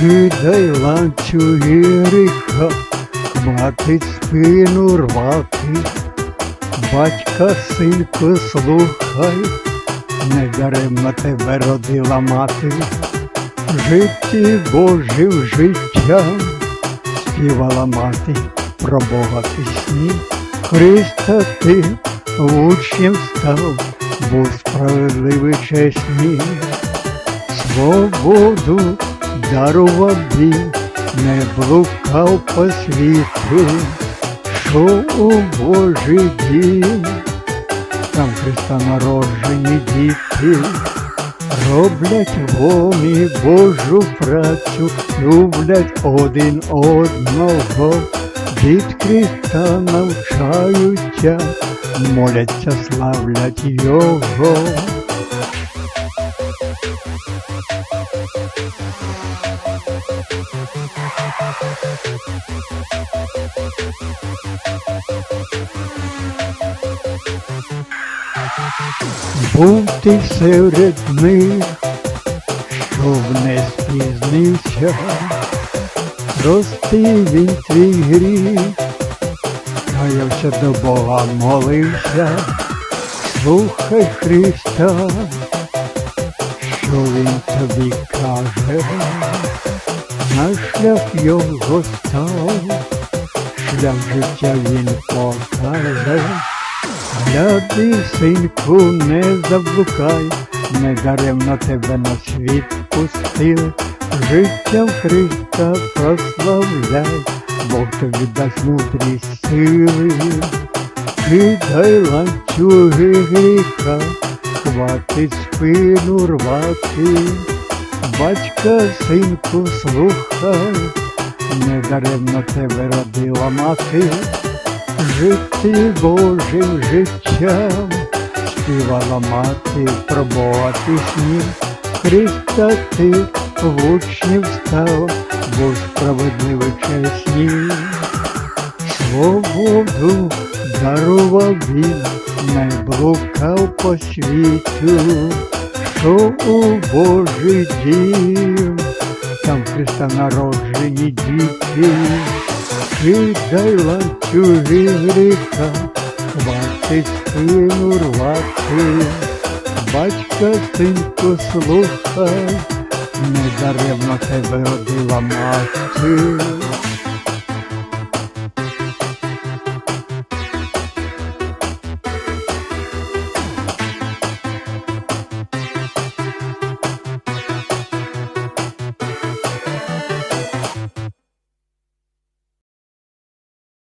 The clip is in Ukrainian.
Кидай ланцюги гріха, хватить спину рвати, батька, синку, слухай, не даремно тебе родила мати, в житті Божив життя, співала мати про Бога пісні, Христа ти в учнів став, був справедливий чесні. Свободу дарував він, не блукав по світу, що у Божий дім, там Христа народжені діти, роблять вони Божу працю, люблять один одного, від Христа навчаються, моляться, славлять Його. Був ти серед них, щоб не спізнився, простив він твій гріх, каявся до Бога, молився, слухай Христа, що він тобі каже, на шлях його став, шлях життя він покаже. Гляди, синку, не заблукай, не даремно тебе на світ пустили, життям Христа прославляй, Бог тобі дасть мудрість сили, кидай ланцюги гріха, хватить спину рвати, батька, синку, слухай, не даремно тебе родила мати. Жити Божим життям, співала мати про Бога пісні, Христа ти в учнів став, бо справедливий чесні. Свободу дарував він, не блукав по світу, що у Божий дім, там Христа народжені діти. Кидай ланцюги гріха, хватить спину рвати, батька, синку, слухай, не даремно тебе родила мати.